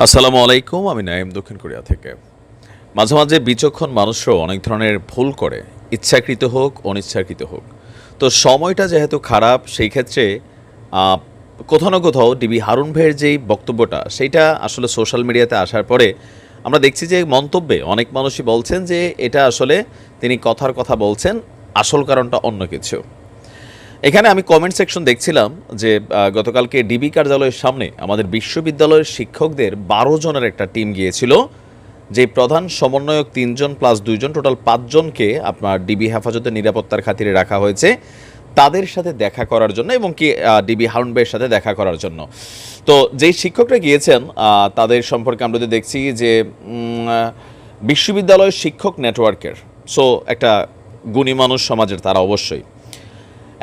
আসসালামু আলাইকুম, আমি নাইম দক্ষিণ কোরিয়া থেকে। মাঝে মাঝে বিচক্ষণ মানুষও অনেক ধরনের ভুল করে, ইচ্ছাকৃত হোক, অনিচ্ছাকৃত হোক। তো সময়টা যেহেতু খারাপ, সেই ক্ষেত্রে কোথাও না কোথাও ডিবি হারুন ভাইয়ের যেই বক্তব্যটা, সেইটা আসলে সোশ্যাল মিডিয়াতে আসার পরে আমরা দেখছি যে মন্তব্যে অনেক মানুষই বলছেন যে এটা আসলে তিনি কথার কথা বলছেন, আসল কারণটা অন্য কিছু। এখানে আমি কমেন্ট সেকশন দেখছিলাম যে গতকালকে ডিবি কার্যালয়ের সামনে আমাদের বিশ্ববিদ্যালয়ের শিক্ষকদের বারো জনের একটা টিম গিয়েছিল, যে প্রধান সমন্বয়ক তিনজন প্লাস দুইজন টোটাল পাঁচজনকে আপনার ডিবি হেফাজতের নিরাপত্তার খাতিরে রাখা হয়েছে তাদের সাথে দেখা করার জন্য এবং কি ডিবি হারুন ভাইয়ের সাথে দেখা করার জন্য। তো যেই শিক্ষকরা গিয়েছেন তাদের সম্পর্কে আমরা দেখছি যে বিশ্ববিদ্যালয়ের শিক্ষক নেটওয়ার্কের সো একটা গুণী মানুষ সমাজের তারা অবশ্যই।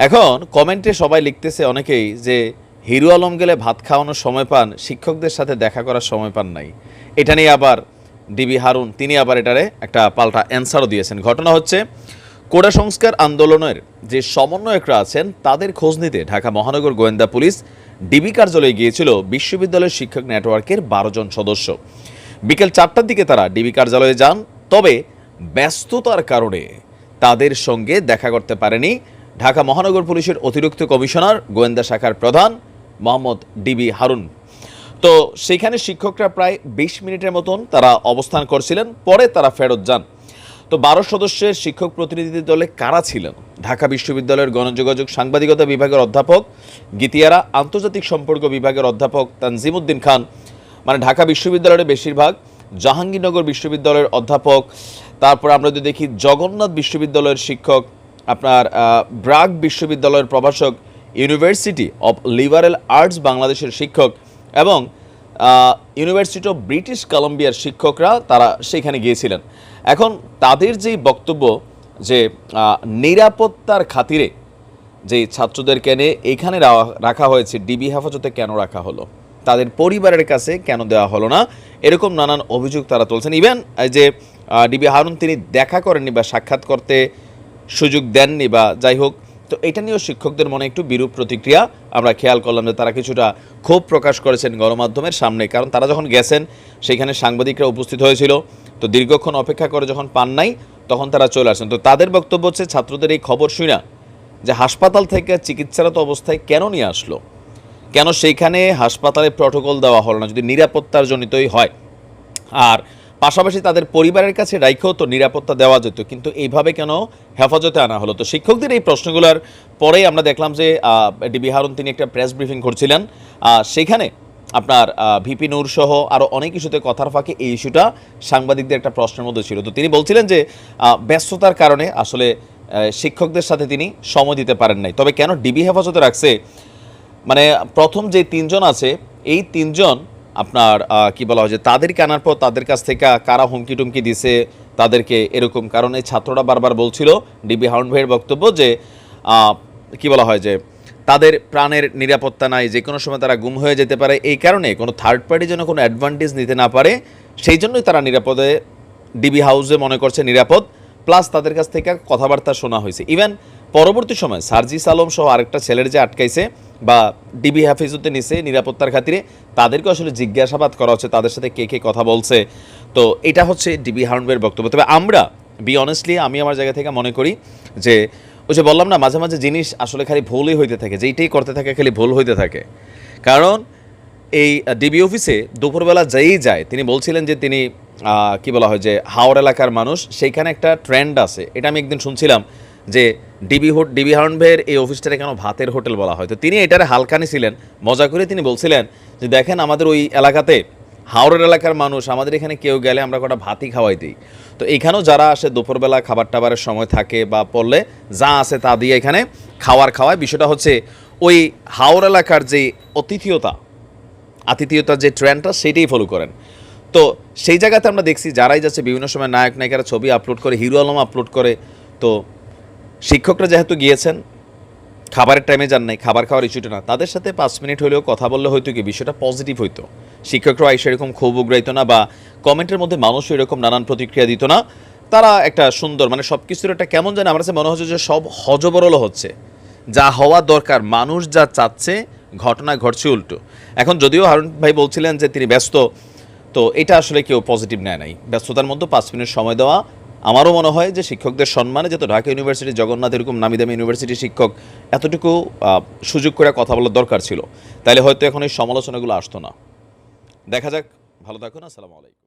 এখন কমেন্টে সবাই লিখতেছে অনেকেই যে, হিরু আলম গেলে ভাত খাওয়ানোর সময় পান, শিক্ষকদের সাথে দেখা করার সময় পান নাই। এটা নিয়ে আবার ডিবি হারুন, তিনি আবার এটারে একটা পাল্টা অ্যান্সারও দিয়েছেন। ঘটনা হচ্ছে কোটা সংস্কার আন্দোলনের যে সমন্বয়করা আছেন, তাদের খোঁজ নিতে ঢাকা মহানগর গোয়েন্দা পুলিশ ডিবি কার্যালয়ে গিয়েছিল বিশ্ববিদ্যালয়ের শিক্ষক নেটওয়ার্কের বারো জন সদস্য। বিকেল চারটার দিকে তারা ডিবি কার্যালয়ে যান, তবে ব্যস্ততার কারণে তাদের সঙ্গে দেখা করতে পারেনি ঢাকা মহানগর পুলিশের অতিরিক্ত কমিশনার, গোয়েন্দা শাখার প্রধান মোহাম্মদ ডিবি হারুন। তো সেখানে শিক্ষকরা প্রায় বিশ মিনিটের মতন তারা অবস্থান করছিলেন, পরে তারা ফেরত যান। তো বারো সদস্যের শিক্ষক প্রতিনিধি দলে কারা ছিলেন? ঢাকা বিশ্ববিদ্যালয়ের গণযোগাযোগ সাংবাদিকতা বিভাগের অধ্যাপক গীতিয়ারা, আন্তর্জাতিক সম্পর্ক বিভাগের অধ্যাপক তানজিমুদ্দিন খান মানে ঢাকা বিশ্ববিদ্যালয়ের বেশিরভাগ জাহাঙ্গীরনগর বিশ্ববিদ্যালয়ের অধ্যাপক, তারপর আমরা যদি দেখি জগন্নাথ বিশ্ববিদ্যালয়ের শিক্ষক আপনার ব্রাগ বিশ্ববিদ্যালয়ের প্রভাষক ইউনিভার্সিটি অব লিবারেল আর্টস বাংলাদেশের শিক্ষক এবং ইউনিভার্সিটি অফ ব্রিটিশ কলম্বিয়ার শিক্ষকরা তারা সেখানে গিয়েছিলেন। এখন তাদের যেই বক্তব্য যে নিরাপত্তার খাতিরে যে ছাত্রদেরকে এনে এখানে রাখা হয়েছে, ডিবি হেফাজতে কেন রাখা হলো? তাদের পরিবারের কাছে কেন দেওয়া হলো না? এরকম নানান অভিযোগ তারা তুলছেন। ইভেন যে ডিবি হারুন তিনি দেখা করেননি বা সাক্ষাৎ করতে সুযোগ দেননি বা যাই হোক, তো এটা নিয়েও শিক্ষকদের মনে একটু বিরূপ প্রতিক্রিয়া। আমরা খেয়াল করলাম যে তারা কিছুটা ক্ষোভ প্রকাশ করেছেন গণমাধ্যমের সামনে, কারণ তারা যখন গেছেন, সেখানে সাংবাদিকরা উপস্থিত হয়েছিল। তো দীর্ঘক্ষণ অপেক্ষা করে যখন পান নাই, তখন তারা চলে আসেন। তো তাদের বক্তব্য হচ্ছে, ছাত্রদের এই খবর শুনা যে হাসপাতাল থেকে চিকিৎসারত অবস্থায় কেন নিয়ে আসলো? কেন সেইখানে হাসপাতালে প্রটোকল দেওয়া হলো না, যদি নিরাপত্তার জনিতই হয়? আর পাশাপাশি তাদের পরিবারের কাছে রাইখেও তো নিরাপত্তা দেওয়া যেত, কিন্তু এইভাবে কেন হেফাজতে আনা হলো? তো শিক্ষকদের এই প্রশ্নগুলোর পরেই আমরা দেখলাম যে ডিবি হারুন তিনি একটা প্রেস ব্রিফিং করছিলেন। সেখানে আপনার ভিপি নূর সহ আরও অনেক ইস্যুতে কথার ফাঁকে এই ইস্যুটা সাংবাদিকদের একটা প্রশ্নের মধ্যে ছিল। তো তিনি বলছিলেন যে ব্যস্ততার কারণে আসলে শিক্ষকদের সাথে তিনি সময় দিতে পারেন নাই। তবে কেন ডিবি হেফাজতে রাখছে? মানে প্রথম যে তিনজন আছে, এই তিনজন আপনার কি বলা হয় যে তাদেরকে আনার পর তাদের কাছ থেকে কারা হুমকি টুমকি দিছে তাদেরকে এরকম কারণ ছাত্ররা বারবার বলছিল ডিবি হাউন ভাইয়ের বক্তব্য যে কি বলা হয় যে তাদের প্রাণের নিরাপত্তা নাই, যে কোনো সময় তারা গুম হয়ে যেতে পারে, এই কারণে কোনো থার্ড পার্টি যেন কোনো অ্যাডভান্টেজ নিতে না পারে, সেই জন্যই তারা নিরাপদে ডিবি হাউসে মনে করছে নিরাপদ প্লাস তাদের কাছ থেকে কথাবার্তা শোনা হয়েছে। ইভেন পরবর্তী সময় সার্জিস আলম সহ আরেকটা ছেলের যে আটকাইছে বা ডিবি হাফিজুতে নিছে নিরাপত্তার খাতিরে, তাদেরকে আসলে জিজ্ঞাসাবাদ করা হচ্ছে, তাদের সাথে কে কে কথা বলছে। তো এটা হচ্ছে ডিবি হারুনবের বক্তব্য। তবে আমরা বি অনেস্টলি আমি আমার জায়গা থেকে মনে করি যে, ওই যে বললাম না, মাঝে মাঝে জিনিস আসলে খালি ভুলই হইতে থাকে, যেইটাই করতে থাকে খালি ভুল হইতে থাকে। কারণ এই ডিবি অফিসে দুপুরবেলা যেই যায়, তিনি বলছিলেন যে তিনি কি বলা হয় যে হাওড় এলাকার মানুষ, সেইখানে একটা ট্রেন্ড আছে। এটা আমি একদিন শুনছিলাম যে ডিবি হোট, ডিবি হারন ভাইয়ের এই অফিসটারে কেন ভাতের হোটেল বলা হয়? তো তিনি এটারে হালকানি ছিলেন, মজা করে তিনি বলছিলেন যে দেখেন আমাদের ওই এলাকাতে হাওড়ের এলাকার মানুষ, আমাদের এখানে কেউ গেলে আমরা কটা ভাতই খাওয়াই দিই। তো এখানেও যারা আসে, দুপুরবেলা খাবার টাবারের সময় থাকে বা পড়লে যা আছে তা দিয়ে এখানে খাওয়ার খাওয়ায়। বিষয়টা হচ্ছে ওই হাওড় এলাকার যে অতিথিয়তা, আতিথেয়তার যে ট্রেন্ডটা সেটাই ফলো করেন। তো সেই জায়গাতে আমরা দেখছি, যারাই যাচ্ছে, বিভিন্ন সময় নায়ক নায়িকারা ছবি আপলোড করে, হিরো আলম আপলোড করে। তো শিক্ষকরা যেহেতু গিয়েছেন, খাবারের টাইমে যান নাই, খাবার খাওয়ার ইস্যুটা না, তাদের সাথে পাঁচ মিনিট হলেও কথা বললে হয়তো কি বিষয়টা পজিটিভ হইতো? শিক্ষকরা এসে এরকম ক্ষোভ উগড়াইতো না বা কমেন্টের মধ্যে মানুষও এরকম নানান প্রতিক্রিয়া দিত না। তারা একটা সুন্দর মানে সব কিছুর একটা কেমন জানে আমার কাছে মনে হচ্ছে যে সব হজবরল হচ্ছে। যা হওয়া দরকার, মানুষ যা চাচ্ছে, ঘটনা ঘটছে উল্টো। এখন যদিও হারুন ভাই বলছিলেন যে তিনি ব্যস্ত, তো এটা আসলে কেউ পজিটিভ নেয় নাই। ব্যস্ততার মধ্যে পাঁচ মিনিট সময় দেওয়া আমারও মনে হয় যে শিক্ষকদের সম্মানে যেহেতু ঢাকা ইউনিভার্সিটি, জগন্নাথ এরকম নামি দামি ইউনিভার্সিটি শিক্ষক এতটুকু সুযোগ করে কথা বলার দরকার ছিল। তাহলে হয়তো এখন এই সমালোচনাগুলো আসতো না। দেখা যাক, ভালো থাকুন, আসসালামু আলাইকুম।